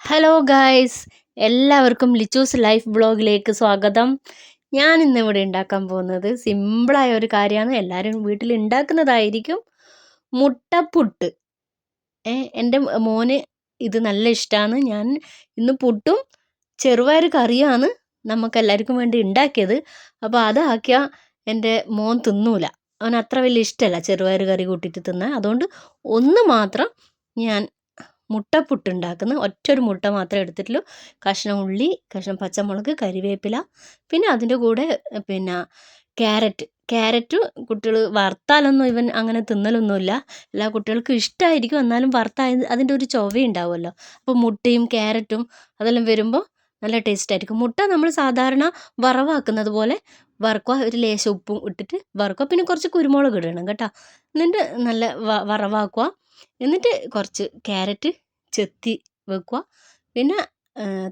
Hello guys എല്ലാവർക്കും Lichu's life ബ്ലോഗിലേക്ക് സ്വാഗതം. ഞാൻ ഇന്ന് ഇവിടെ ഉണ്ടാക്കാൻ പോകുന്നത് സിമ്പിളായ ഒരു കാര്യമാണ്. എല്ലാവരും വീട്ടിൽ ഉണ്ടാക്കുന്നതായിരിക്കും മുട്ടപ്പുട്ട് എന്റെ മോന് ഇത് നല്ല ഇഷ്ടമാണ് ഞാൻ ഇന്ന് പുട്ടും ചെറുപയർ കറിയാണ് നമുക്ക് എല്ലാവർക്കും വേണ്ടി ഉണ്ടാക്കിയത്. അപ്പോൾ അതാക്കിയാൽ എന്റെ മോൻ തിന്നൂല. അവൻ അത്ര വലിയ ഇഷ്ടമല്ല ചെറുപയർ കറി കൂട്ടിയിട്ട് തിന്നാൻ. അതുകൊണ്ട് ഒന്ന് മാത്രം ഞാൻ മുട്ടപ്പുട്ട് ഒറ്റ ഒരു മുട്ട മാത്രമേ എടുത്തിട്ടുള്ളൂ. കഷ്ണം ഉള്ളി കഷ്ണം പച്ചമുളക് കരിവേപ്പില പിന്നെ അതിന്റെ കൂടെ പിന്നെ ക്യാരറ്റ്. ക്യാരറ്റ് കുട്ടികൾ വറുത്താലൊന്നും ഇവൻ അങ്ങനെ തിന്നലൊന്നുമില്ല. എല്ലാ കുട്ടികൾക്കും ഇഷ്ടമായിരിക്കും എന്നാലും വറുത്താൽ അതിന്റെ ഒരു ചൊവ ഉണ്ടാവുമല്ലോ അപ്പോൾ മുട്ടയും ക്യാരറ്റും അതെല്ലാം വരുമ്പോൾ നല്ല ടേസ്റ്റ് ആയിരിക്കും. മുട്ട നമ്മൾ സാധാരണ വറവാക്കുന്നത് പോലെ വറുക്കുക. ഒരു ലേശം ഉപ്പും ഇട്ടിട്ട് വറുക്കുക. പിന്നെ കുറച്ച് കുരുമുളക് ഇടണം കേട്ടോ. എന്നിട്ട് നല്ല വറവാക്കുക. എന്നിട്ട് കുറച്ച് ക്യാരറ്റ് ചെത്തി വെക്കുക. പിന്നെ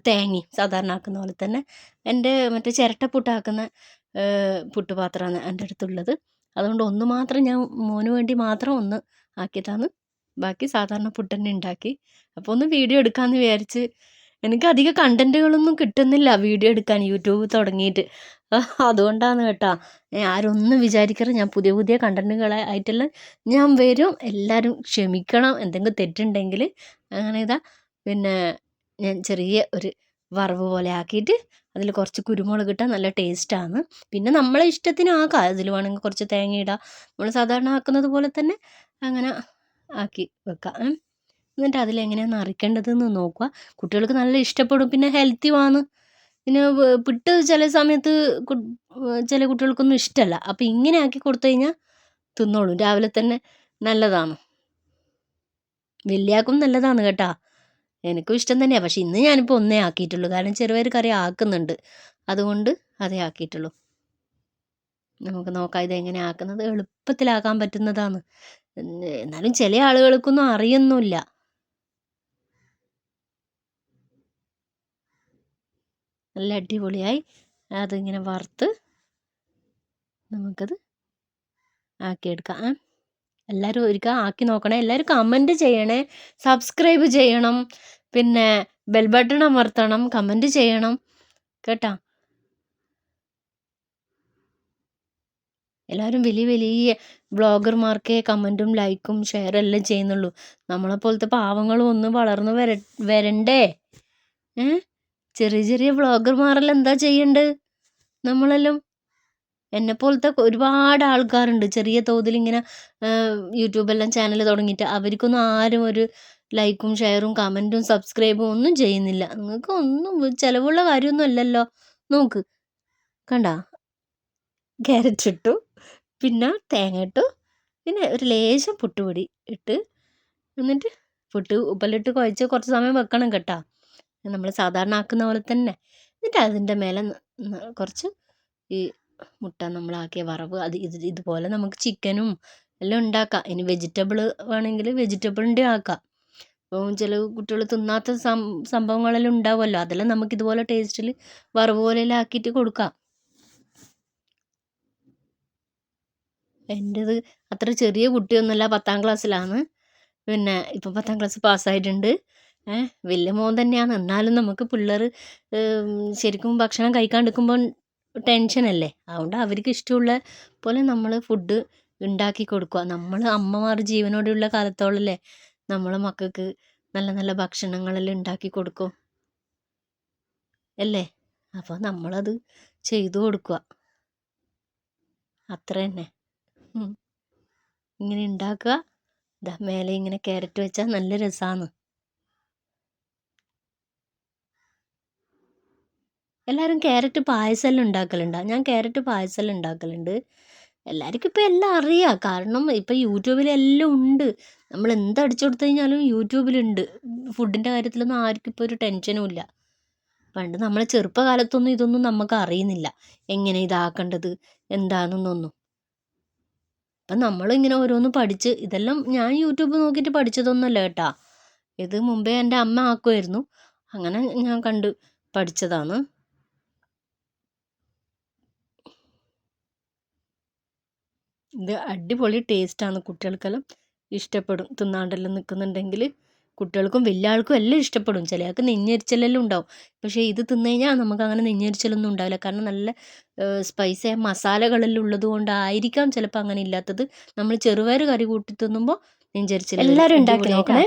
തേങ്ങയും സാധാരണ ആക്കുന്ന പോലെ തന്നെ എന്റെ മറ്റേ ചിരട്ടപ്പുട്ടാക്കുന്ന പുട്ടുപാത്രമാണ് എന്റെ അടുത്തുള്ളത്. അതുകൊണ്ട് ഒന്ന് മാത്രം ഞാൻ മോന് വേണ്ടി മാത്രം ഒന്ന് ആക്കിയതാണ് ബാക്കി സാധാരണ പുട്ട് തന്നെ ഉണ്ടാക്കി. അപ്പോൾ ഒന്ന് വീഡിയോ എടുക്കാമെന്ന് വിചാരിച്ച് എനിക്ക് അധികം കണ്ടന്റുകളൊന്നും കിട്ടുന്നില്ല വീഡിയോ എടുക്കാൻ യൂട്യൂബ് തുടങ്ങിയിട്ട്. അതുകൊണ്ടാണ് കേട്ടോ. ആരൊന്നും വിചാരിക്കാറ് ഞാൻ പുതിയ പുതിയ കണ്ടന്റുകളെ ആയിട്ടെല്ലാം ഞാൻ വരും. എല്ലാവരും ക്ഷമിക്കണം. എന്തെങ്കിലും തെറ്റുണ്ടെങ്കിൽ അങ്ങനെ ഇതാ. പിന്നെ ഞാൻ ചെറിയ ഒരു വറവ് പോലെ ആക്കിയിട്ട് അതിൽ കുറച്ച് കുരുമുളക് ഇട്ടാൽ നല്ല ടേസ്റ്റാണ് പിന്നെ നമ്മളെ ഇഷ്ടത്തിന് ആക്കാം. അതിൽ വേണമെങ്കിൽ കുറച്ച് തേങ്ങ ഇടാം. നമ്മൾ സാധാരണ ആക്കുന്നത് പോലെ തന്നെ അങ്ങനെ ആക്കി വെക്കാം. എന്നിട്ട് അതിലെങ്ങനെയാണ് നിറയ്ക്കേണ്ടതെന്ന് നോക്കുക. കുട്ടികൾക്ക് നല്ല ഇഷ്ടപ്പെടും. പിന്നെ ഹെൽത്തിയുമാണ് പിന്നെ പിട്ട് ചില സമയത്ത് ചില കുട്ടികൾക്കൊന്നും ഇഷ്ടമല്ല അപ്പോൾ ഇങ്ങനെ ആക്കി കൊടുത്തു കഴിഞ്ഞാൽ തിന്നോളും. രാവിലെ തന്നെ നല്ലതാണ്. വലിയാക്കും നല്ലതാണ് കേട്ടാ. എനിക്കും ഇഷ്ടം തന്നെയാണ് പക്ഷെ ഇന്ന് ഞാനിപ്പോൾ ഒന്നേ ആക്കിയിട്ടുള്ളൂ. കാരണം ചെറുപയർ കറി ആക്കുന്നുണ്ട്. അതുകൊണ്ട് അതേ ആക്കിയിട്ടുള്ളൂ. നമുക്ക് നോക്കാം ഇതെങ്ങനെ ആക്കുന്നത്. എളുപ്പത്തിലാക്കാൻ പറ്റുന്നതാണ്. എന്നാലും ചില ആളുകൾക്കൊന്നും അറിയൊന്നുമില്ല. നല്ല അടിപൊളിയായി. അതിങ്ങനെ വറുത്ത് നമുക്കത് ആക്കിയെടുക്കാം. എല്ലാവരും ഒരിക്കൽ ആക്കി നോക്കണേ. എല്ലാവരും കമന്റ് ചെയ്യണേ. സബ്സ്ക്രൈബ് ചെയ്യണം. പിന്നെ ബെൽ ബട്ടൺ അമർത്തണം. കമന്റ് ചെയ്യണം. കേട്ടോ? എല്ലാവരും വലിയ വലിയ ബ്ലോഗർമാർക്കേ കമന്റും ലൈക്കും ഷെയറും എല്ലാം ചെയ്യുന്നുള്ളൂ. നമ്മളെപ്പോലത്തെ പാവങ്ങളും ഒന്ന് വളർന്നു വര വരണ്ടേ? ഏഹ് ചെറിയ ചെറിയ വ്ളോഗർമാരെല്ലാം എന്താ ചെയ്യേണ്ടത് നമ്മളെല്ലാം എന്നെ പോലത്തെ ഒരുപാട് ആൾക്കാരുണ്ട്. ചെറിയ തോതിൽ ഇങ്ങനെ യൂട്യൂബെല്ലാം ചാനൽ തുടങ്ങിയിട്ട് അവർക്കൊന്നും ആരും ഒരു ലൈക്കും ഷെയറും കമന്റും സബ്സ്ക്രൈബും ഒന്നും ചെയ്യുന്നില്ല. നിങ്ങൾക്ക് ഒന്നും ചിലവുള്ള കാര്യമൊന്നും അല്ലല്ലോ. നോക്ക്. കണ്ട? ക്യാരറ്റ് ഇട്ടു. പിന്നെ തേങ്ങ ഇട്ടു. പിന്നെ ഒരു ലേശം പുട്ടുപൊടി ഇട്ട്. എന്നിട്ട് പുട്ട് ഉപ്പലിട്ട് കുഴച്ച് കുറച്ച് സമയം വെക്കണം കേട്ടോ. നമ്മൾ സാധാരണ ആക്കുന്ന പോലെ തന്നെ. എന്നിട്ട് അതിന്റെ മേലെ കുറച്ച് ഈ മുട്ട നമ്മളാക്കിയ വറവ് അത് ഇത് ഇതുപോലെ നമുക്ക് ചിക്കനും എല്ലാം ഉണ്ടാക്കാം. ഇനി വെജിറ്റബിൾ വേണമെങ്കിൽ വെജിറ്റബിളിന്റെ ആക്കാം. അപ്പോൾ ചില കുട്ടികൾ തിന്നാത്ത സം സംഭവങ്ങളെല്ലാം ഉണ്ടാവുമല്ലോ. അതെല്ലാം നമുക്ക് ഇതുപോലെ ടേസ്റ്റിൽ വറവ് പോലെയെല്ലാം ആക്കിയിട്ട് കൊടുക്കാം. എന്റേത് അത്ര ചെറിയ കുട്ടിയൊന്നുമല്ല പത്താം ക്ലാസ്സിലാണ് പിന്നെ ഇപ്പം പത്താം ക്ലാസ് പാസ്സായിട്ടുണ്ട് വലിയ മോൻ തന്നെയാണ്. എന്നാലും നമുക്ക് പിള്ളേർ ശരിക്കും ഭക്ഷണം കഴിക്കാണ്ടിരിക്കുമ്പോൾ ടെൻഷനല്ലേ അതുകൊണ്ട് അവർക്ക് ഇഷ്ടമുള്ള പോലെ നമ്മൾ ഫുഡ് ഉണ്ടാക്കി കൊടുക്കുക. നമ്മൾ അമ്മമാർ ജീവനോടെയുള്ള കാലത്തോളല്ലേ നമ്മളെ മക്കൾക്ക് നല്ല നല്ല ഭക്ഷണങ്ങളെല്ലാം ഉണ്ടാക്കി കൊടുക്കും. അല്ലേ? അപ്പോൾ നമ്മളത് ചെയ്തു കൊടുക്കുക. അത്ര തന്നെ. ഇങ്ങനെ ഉണ്ടാക്കുക. ഇതാ മേലെ ഇങ്ങനെ ക്യാരറ്റ് വെച്ചാൽ നല്ല രസമാണ് എല്ലാവരും ക്യാരറ്റ് പായസമെല്ലാം ഉണ്ടാക്കലുണ്ടോ. ഞാൻ ക്യാരറ്റ് പായസമെല്ലാം ഉണ്ടാക്കലുണ്ട്. എല്ലാവർക്കും ഇപ്പോൾ എല്ലാം അറിയാം. കാരണം ഇപ്പോൾ യൂട്യൂബിലെല്ലാം ഉണ്ട്. നമ്മൾ എന്ത് അടിച്ചു കൊടുത്തു കഴിഞ്ഞാലും യൂട്യൂബിലുണ്ട് ഫുഡിന്റെ കാര്യത്തിലൊന്നും ആർക്കും ഇപ്പോൾ ഒരു ടെൻഷനും ഇല്ല. പണ്ട് നമ്മളെ ചെറുപ്പകാലത്തൊന്നും ഇതൊന്നും നമുക്ക് അറിയുന്നില്ല. എങ്ങനെ ഇതാക്കേണ്ടത്? എന്താണെന്നൊന്നും. അപ്പം നമ്മളിങ്ങനെ ഓരോന്ന് പഠിച്ച് ഇതെല്ലാം ഞാൻ യൂട്യൂബ് നോക്കിയിട്ട് പഠിച്ചതൊന്നുമല്ല കേട്ടാ. ഇത് മുമ്പേ എന്റെ അമ്മ ആക്കുമായിരുന്നു. അങ്ങനെ ഞാൻ കണ്ട് പഠിച്ചതാണ്. ഇത് അടിപൊളി ടേസ്റ്റാണ് കുട്ടികൾക്കെല്ലാം ഇഷ്ടപ്പെടും. തിന്നാണ്ടെല്ലാം നിൽക്കുന്നുണ്ടെങ്കിൽ കുട്ടികൾക്കും വലിയ ആൾക്കും എല്ലാം ഇഷ്ടപ്പെടും. ചിലയാൾക്ക് നെഞ്ഞരിച്ചലെല്ലാം ഉണ്ടാവും. പക്ഷേ ഇത് തിന്നു കഴിഞ്ഞാൽ നമുക്ക് അങ്ങനെ നെഞ്ഞരിച്ചലൊന്നും ഉണ്ടാവില്ല. കാരണം നല്ല സ്പൈസി മസാലകളെല്ലാം ഉള്ളത് കൊണ്ടായിരിക്കാം ചിലപ്പോൾ അങ്ങനെ ഇല്ലാത്തത്. നമ്മൾ ചെറുപയർ കറി കൂട്ടി തിന്നുമ്പോൾ നെഞ്ചെരിച്ചിൽ എല്ലാവരും ഉണ്ടാക്കി നോക്കണേ